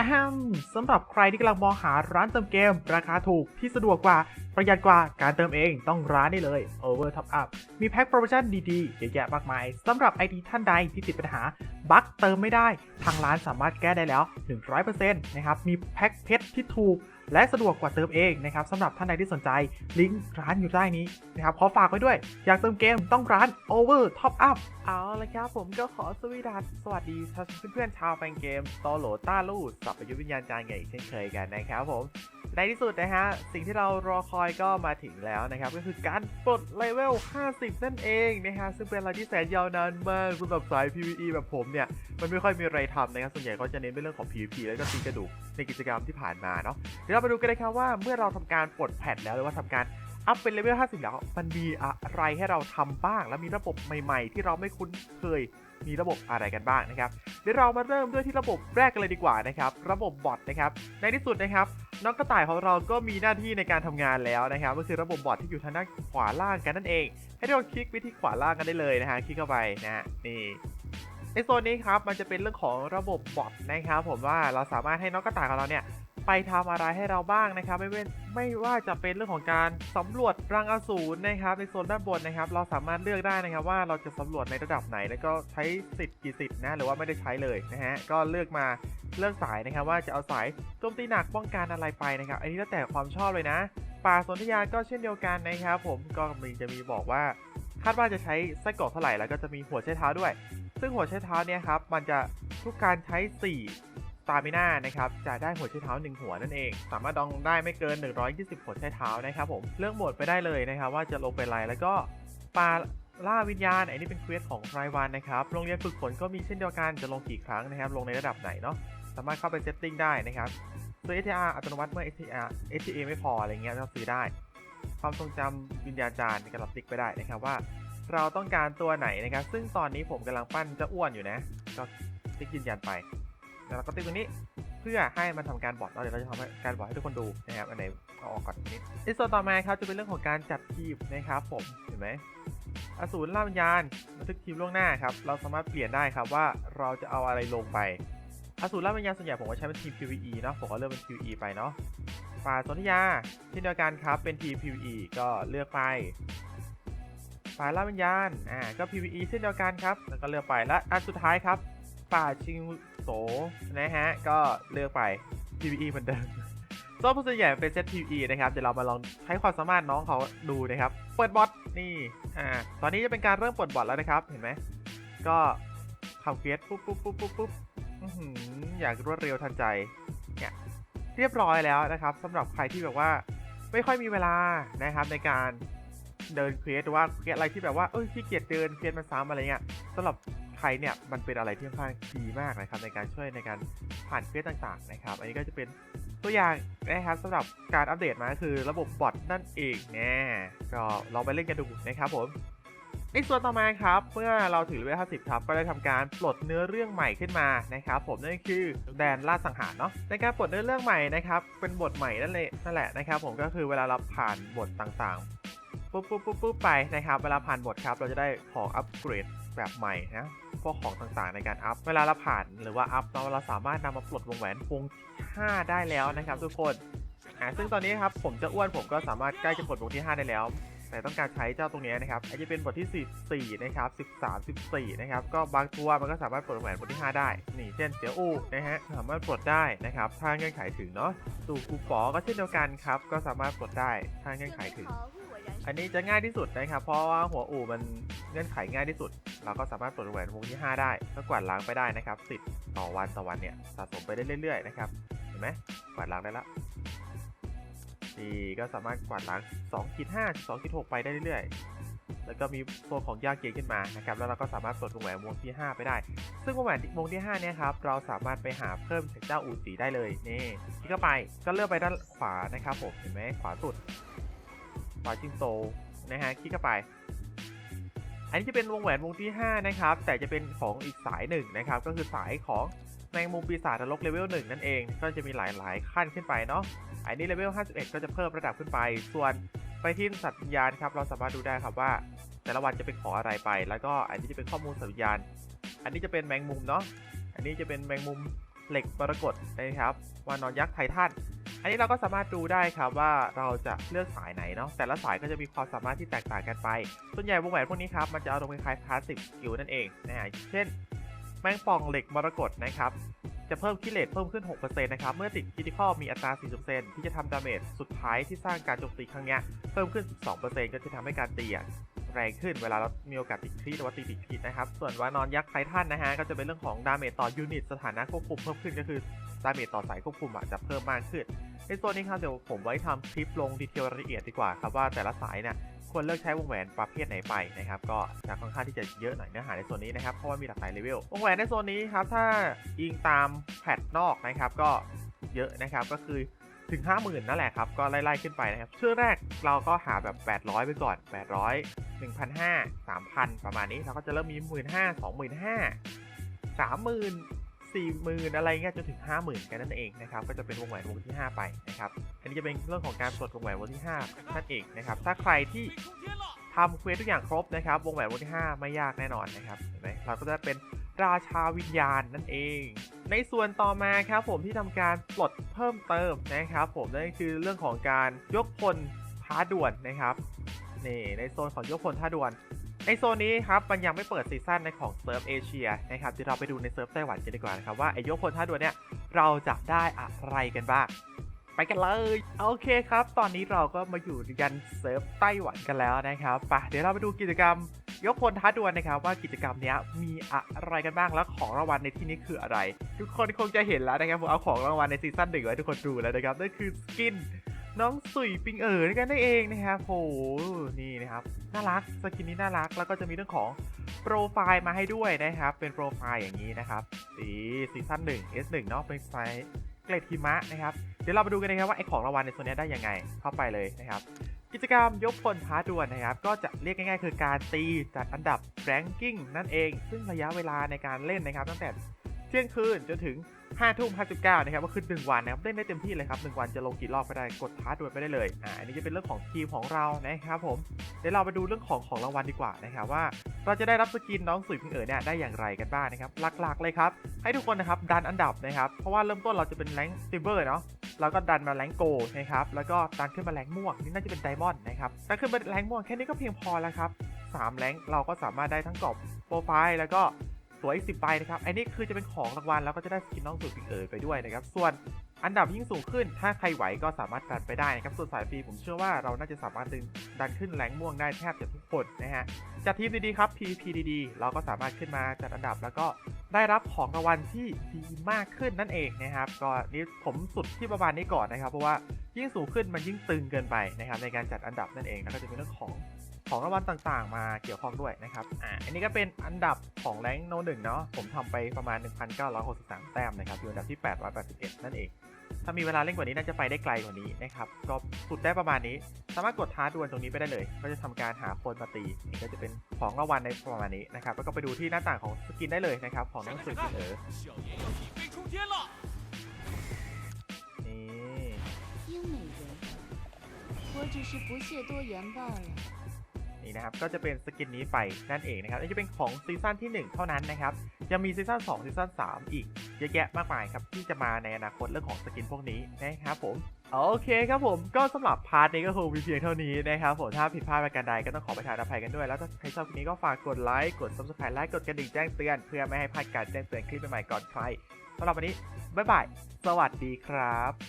อะฮัมสำหรับใครที่กำลังมองหาร้านเติมเกม ราคาถูกที่สะดวกกว่า ประหยัดกว่าการเติมเองต้องร้านนี้เลย Over Top Up มีแพ็คโปรโมชั่นดีๆ เยอะแยะมากมายสำหรับไอดีท่านใดที่ติดปัญหา บั๊กเติมไม่ได้ ทางร้านสามารถแก้ได้แล้ว 100%นะครับมีแพ็คเพชรที่ถูก และสะดวกกว่าเติมเองนะครับสำหรับท่านใดที่สนใจลิงก์ร้านอยู่ใต้นี้นะครับขอฝากไว้ด้วย อยากเติมเกมต้องร้าน Over Top Up เอาละครับผมก็ขอสวีดัสสวัสดีเพื่อนๆชาวแฟนเกมตอโหลต้าลู่สับประยุทธ์วิญญาณจารย์ใหญ่เช่นเคยกันนะครับผม ในที่สุดนะฮะ สิ่งที่เรารอคอยก็มาถึงแล้วนะครับ ก็คือการปลดเลเวล 50 นั่นเองนะฮะ ซึ่งเป็นอะไรที่แสนยาวนานมากสำหรับสาย PVE แบบผมเนี่ย มันไม่ค่อยมีอะไรทำนะครับ ส่วนใหญ่ก็จะเน้นเป็นเรื่องของ PVP แล้วก็ตีกระดูกในกิจกรรมที่ผ่านมาเนาะเดี๋ยวเรามาดูกันเลยครับว่าเมื่อเราทำการปลดแพทแล้วหรือว่าทำการอัพเป็นเลเวล 50 แล้ว มันมีอะไรให้เราทำบ้าง แล้วมีระบบใหม่ ๆ ที่เราไม่คุ้นเคยมีระบบอะไรกันบ้างนะครับ เดี๋ยวเรามาเริ่มด้วยที่ระบบแรกกันเลยดีกว่านะครับ ระบบบอทนะครับ ในที่สุดนะครับ น้องกระต่ายของเราก็มีหน้าที่ในการทำงานแล้วนะครับก็คือระบบบอทที่อยู่ทางด้านขวาล่างกันนั่นเอง ให้เราคลิกไปที่ขวาล่างกันได้เลยนะฮะคลิกเข้าไปนะฮะนี่ในโซนนี้ครับมันจะเป็นเรื่องของระบบบอทนะครับผมว่าเราสามารถให้น้องกระต่ายของเราเนี่ย ไปทำอะไรให้เราบ้างนะครับ ไม่เว้นไม่ว่าจะเป็นเรื่องของการสำรวจรังอสูรนะครับ ในโซนด้านบนนะครับ เราสามารถเลือกได้นะครับ ว่าเราจะสำรวจในระดับไหน แล้วก็ใช้สิทธิ์กี่สิทธิ์นะหรือว่าไม่ได้ใช้เลยนะฮะก็เลือกมาเลือกสายนะครับ ว่าจะเอาสายโจมตีหนักป้องกันอะไรไปนะครับ อันนี้แล้วแต่ความชอบเลยนะ ป่าสนธยาก็เช่นเดียวกันนะครับ ผมก็มีจะมีบอกว่าคาดว่าจะใช้ไส้กรอกเท่าไหร่แล้วก็จะมีหัวใช้เท้าด้วย ซึ่งหัวใช้เท้าเนี่ยครับมันจะทุกการใช้4 ตามิน่านะครับจะได้หัวใช้เท้า 1 หัวนั่นเอง สามารถดองได้ไม่เกิน 120 หัวใช้เท้านะครับผมเลือกโหมดไปได้เลยนะครับว่าจะลงเป็นอะไรแล้วก็ปลาล่าวิญญาณอันนี้เป็นเควสของรายวันนะครับโรงเรียนฝึกฝนก็มีเช่นเดียวกันจะลงกี่ครั้งนะครับ ลงในระดับไหนเนาะสามารถเข้าไปเซตติ้งได้นะครับซื้อ STR อัตโนมัติเมื่อ STR STA ไม่พออะไรเงี้ยก็ซื้อได้ ความทรงจำวิญญาณจารย์กำลังติ๊กไปได้นะครับว่า เราต้องการตัวไหนนะครับ ซึ่งตอนนี้ผมกำลังปั้นเจะอ้วนอยู่นะ ก็ติ๊กยืนยันไป แล้วเราก็ติ๊กตรงนี้เพื่อให้มันทำการบอทแล้วเดี๋ยวเราจะทำการบอทให้ทุกคนดูนะครับอันไหนเอาออกก่อนนิดในส่วนต่อมาครับจะเป็นเรื่องของการจัดทีมนะครับผมเห็นไหมอสูรล่าวิญญาณบันทึกทีมล่วงหน้าครับเราสามารถเปลี่ยนได้ครับว่าเราจะเอาอะไรลงไปอสูรล่าวิญญาณส่วนใหญ่ผมก็ใช้เป็นทีม PVE เนาะผมก็เลือกเป็น PVE ไปเนาะป่าสนธยาเช่นเดียวกันครับเป็นทีม PVE ก็เลือกไปป่าล่าวิญญาณ อ่า ก็ PVE เช่นเดียวกันครับ แล้วก็เลือกไปและอันสุดท้ายครับ ป่าชิง โสนะฮะ ก็เลือกไป PVE เหมือนเดิมโซ่ผู้ส่วนใหญ่เป็นเซต PVE นะครับ เดี๋ยวเรามาลองใช้ความสามารถน้องเขาดูนะครับ เปิดบอทนี่ อ่า ตอนนี้จะเป็นการเริ่มเปิดบอทแล้วนะครับ เห็นไหม ก็ทำเควสปุ๊บปุ๊บปุ๊บปุ๊บปุ๊บอื้อหืออยากรวดเร็วทันใจ เนี่ยเรียบร้อยแล้วนะครับสำหรับใครที่แบบว่าไม่ค่อยมีเวลานะครับในการเดินเควสหรือว่าเควสอะไรที่แบบว่าเอ้ยขี้เกียจเดินเควสมันซ้ำอะไรเงี้ยสำหรับ ใครเนี่ยมันเป็นอะไรที่ค่อนข้างดีมากนะครับในการช่วยในการผ่านเควสต่างๆนะครับ อันนี้ก็จะเป็นตัวอย่างนะครับสำหรับการอัปเดตมาก็คือระบบบอทนั่นเองแน่ก็ลองไปเล่นกันดูนะครับผมในส่วนต่อมาครับเมื่อเราถึงเลเวล50ครับก็ได้ทำการปลดเนื้อเรื่องใหม่ขึ้นมานะครับผมนั่นคือแดนล่าสังหารเนาะในการปลดเนื้อเรื่องใหม่นะครับเป็นบทใหม่นั่นเลยนั่นแหละนะครับผมก็คือเวลาเราผ่านบทต่างๆปุ๊บปุ๊บปุ๊บปุ๊บไปนะครับเวลาผ่านบทครับเราจะได้ของอัปเกรด แบบใหม่นะพวกของต่างๆในการอัพ เวลาเราผ่านหรือว่าอัพเราเราสามารถนำมาปลดวงแหวนวงที่5ได้แล้วนะครับ ทุกคนอ่าซึ่งตอนนี้ครับผมจะอ้วนผมก็สามารถใกล้จะปลดวงที่ 5 ได้แล้วแต่ต้องการใช้เจ้าตรงนี้นะครับอาจจะเป็นบทที่ 14 นะครับ 13 14 นะครับ ก็บางตัวมันก็สามารถปลดแหวนบทที่ 5 ได้ นี่เช่นเสียวอูนะฮะ สามารถปลดได้นะครับ ถ้าเงื่อนไขถึงเนาะ สู่กูปอก็เช่นเดียวกันครับ ก็สามารถปลดได้ ถ้าเงื่อนไขถึง อันนี้จะง่ายที่สุดนะครับ เพราะว่าหัวอู่มันเงื่อนไขง่ายที่สุด เราก็สามารถปลดแหวนวงที่ 5 ได้ก็กวาดล้างไปได้นะครับสิบต่อวันต่อวันเนี่ยสะสมไปได้เรื่อยๆนะครับเห็นไหมกวาดล้างได้ละนี่ก็สามารถกวาดล้าง2ขีด5 2ขีด6ไปได้เรื่อยๆ แล้วก็มีโซนของยาเกียขึ้นมานะครับ แล้วเราก็สามารถปลดวงแหวนวงที่ 5 ไปได้ ซึ่งวงแหวนวงที่5เนี่ยครับ เราสามารถไปหาเพิ่มจากเจ้าอูสีได้เลย นี่คลิกเข้าไป ก็เลือกไปด้านขวานะครับผม เห็นไหมขวาสุด ขวาจิงโซนะฮะคลิกเข้าไป อันนี้จะเป็นวงแหวนวงที่ 5 นะครับ แต่จะเป็นของอีกสายหนึ่งนะครับ ก็คือสายของแมงมุมปีศาจนรกเลเวล1นั่นเอง ก็จะมีหลาย ๆ ขั้นขึ้นไปเนาะ อันนี้เลเวล 51 ก็จะเพิ่มระดับขึ้นไป ส่วนไปที่สัตว์วิญญาณครับ เราสามารถดูได้ครับว่า แต่ละวันจะเป็นของอะไรไป แล้วก็อันนี้จะเป็นข้อมูลสัตว์วิญญาณ อันนี้จะเป็นแมงมุมเนาะ อันนี้จะเป็นแมงมุมเหล็กมรกตนะครับวานอนยักษ์ไททัน อันนี้เราก็สามารถดูได้ครับว่าเราจะเลือกสายไหนเนาะแต่ละสายก็จะมีความสามารถที่แตกต่างกันไป ส่วนใหญ่วงแหวนพวกนี้ครับมันจะเอาลงคล้ายๆพาสซีฟสกิลนั่นเองนะฮะเช่น แมงป่องเหล็กมรกตนะครับจะเพิ่มคิเลตเพิ่มขึ้น 6%นะครับ เมื่อติดคิติคอลมีอัตรา 40%ที่จะทำดาเมจสุดท้ายที่สร้างการโจมตีครั้งเนี้ยเพิ่มขึ้น 12%ก็จะทำให้การตีอะแรงขึ้นเวลาเรามีโอกาสติดครีหรือว่าตีติดครีนะครับ ส่วนว่านอนยักษ์ไททันนะฮะ ก็จะเป็นเรื่องของดาเมจต่อยูนิตสถานะควบคุมเพิ่มขึ้นก็คือดาเมจต่อสายควบคุมอะจะเพิ่มมากขึ้น ในโซนนี้ครับเดี๋ยวผมไว้ทำคลิปลงดีเทลรายละเอียดดีกว่าครับว่าแต่ละสายเนี่ยควรเลือกใช้วงแหวนประเภทไหนไปนะครับก็จะค่อนข้างที่จะเยอะหน่อยเนื้อหาในโซนนี้นะครับเพราะว่ามีหลากหลายเลเวลวงแหวนในโซนนี้ครับถ้าอิงตามแพทนอกนะครับก็เยอะนะครับก็คือถึง 50,000 นั่นแหละครับ ก็ไล่ๆขึ้นไปนะครับช่วงแรกเราก็หาแบบ 800 ไปก่อน 800 1,500 3,000 ประมาณนี้ เราก็จะเริ่มมี 15,000 25,000 30,000 สี่หมื่นอะไรเงี้ยจนถึงห้าหมื่นกันนั่นเองนะครับก็จะเป็นวงแหวนวงที่ 5 ไปนะครับอันนี้จะเป็นเรื่องของการปลดวงแหวนวงที่5นั่นเองนะครับถ้าใครที่ทำเควสทุกอย่างครบนะครับวงแหวนวงที่ 5 ไม่ยากแน่นอนนะครับเห็นไหมเราก็จะเป็นราชาวิญญาณนั่นเอง ในส่วนต่อมาครับผมที่ทำการปลดเพิ่มเติมนะครับผมนั่นคือเรื่องของการยกพลท้าด่วนนะครับนี่ในโซนของยกพลท้าด่วน ในโซนนี้ครับมันยังไม่เปิดซีซั่นในของเซิร์ฟเอเชียนะครับเดี๋ยวเราไปดูในเซิร์ฟไต้หวันกันดีกว่านะครับว่าไอ้ยกพลท่าดวนเนี่ยเราจะได้อะไรกันบ้างไปกันเลยโอเคครับ ตอนนี้เราก็มาอยู่ยันเซิร์ฟไต้หวันกันแล้วนะครับไปเดี๋ยวเราไปดูกิจกรรม ยกพลท้าดวลนะครับ ว่ากิจกรรมนี้มีอะไรกันบ้างแล้วของรางวัลในที่นี้คืออะไร ทุกคนคงจะเห็นแล้วนะครับผมเอาของรางวัลในซีซั่นหนึ่งไว้ทุกคนดูแล้วนะครับนั่นคือสกิน น้องสุยปิงเอ๋อนี่กันได้เองนะครับโหนี่นะครับน่ารักสกินนี้น่ารักแล้วก็จะมีเรื่องของโปรไฟล์มาให้ด้วยนะครับ เป็นโปรไฟล์อย่างนี้นะครับสีซีซั่น1 S1 เนาะเป็นไซส์เกรดหิมะนะครับ เดี๋ยวเราไปดูกันนะครับว่าไอของรางวัลในโซนนี้ได้ยังไงเข้าไปเลยนะครับกิจกรรมยกพลท้าดวลนะครับ ก็จะเรียกง่ายๆ คือการตีจัดอันดับแรงกิ้งนั่นเอง ซึ่งระยะเวลาในการเล่นนะครับ ตั้งแต่เที่ยงคืนจนถึง 5ทุ่ม59นะครับก็คือ1วันนะครับเล่นได้เต็มที่เลยครับ1วันจะลงกี่รอบก็ได้กดท้าดวลไปได้เลยอ่าอันนี้จะเป็นเรื่องของทีมของเรานะครับผมเดี๋ยวเราไปดูเรื่องของของรางวัลดีกว่านะครับว่า เราจะได้รับสกินน้องสุยพิงเอ๋อเนี่ยได้อย่างไรกันบ้างนะครับหลักๆเลยครับให้ทุกคนนะครับดันอันดับนะครับเพราะว่าเริ่มต้นเราจะเป็นแรงซิลเวอร์เนาะแล้วก็ดันมาแรงโกนะครับแล้วก็ดันขึ้นมาแรงม่วงนี่น่าจะเป็นไดมอนด์นะครับดันขึ้นมาแรงม่วงแค่นี้ก็เพียงพอแล้วครับสามแรงเราก็สามารถได้ทั้งกรอบโปรไฟล์แล้วก็ ตัวอีกสิบใบนะครับอันนี้คือจะเป็นของรางวัลแล้วก็จะได้สกินน้องสุดปิงเอ๋ยไปด้วยนะครับ ส่วนอันดับยิ่งสูงขึ้น ถ้าใครไหวก็สามารถดันไปได้นะครับ ส่วนสายฟรีผมเชื่อว่าเราน่าจะสามารถดึงดันขึ้นแรงม่วงได้แทบจะทุกคนนะฮะจัดทีมดีๆครับ PVP ดีๆ เราก็สามารถขึ้นมาจัดอันดับแล้วก็ได้รับของรางวัลที่ดีมากขึ้นนั่นเองนะครับ ก็นี่ผมสุดที่ประมาณนี้ก่อนนะครับ เพราะว่ายิ่งสูงขึ้นมันยิ่งตึงเกินไปนะครับในการจัดอันดับนั่นเองแล้วก็จะมีเรื่องของ ของรางวัลต่างๆ มาเกี่ยวข้องด้วยนะครับ อ่า อันนี้ก็เป็นอันดับของแรงโนหนึ่งเนาะ ผมทำไปประมาณ 1963 แต้มนะครับ อยู่อันดับที่ 881 นั่นเอง ถ้ามีเวลาเล่นกว่านี้น่าจะไปได้ไกลกว่านี้นะครับ ก็สุดได้ประมาณนี้ สามารถกดท้าดวลตรงนี้ไปได้เลย ก็จะทำการหาคนมาตี ก็จะเป็นของรางวัลในประมาณนี้นะครับ แล้วก็ไปดูที่หน้าต่างของสกินได้เลยนะครับ ของหนังสือเสนอนี่ นี่นะครับ ก็จะเป็นสกินนี้ไปนั่นเองนะครับนี่จะเป็นของซีซั่นที่ 1 เท่านั้นนะครับ ยังมีซีซั่น2ซีซั่น3 อีกเยอะแยะมากมายครับ ที่จะมาในอนาคตเรื่องของสกินพวกนี้นะครับผมโอเคครับผมก็สำหรับพาร์ทนี้ก็คงมีเพียงเท่านี้นะครับผมถ้าผิดพลาดประการใดก็ต้องขอประทานอภัยกันด้วย แล้วถ้าใครชอบคลิปนี้ก็ฝากกดไลค์กด subscribe และกดกระดิ่งแจ้งเตือน เพื่อไม่ให้พลาดการแจ้งเตือนคลิปใหม่ๆก่อนใครสำหรับวันนี้บ๊ายบายสวัสดีครับ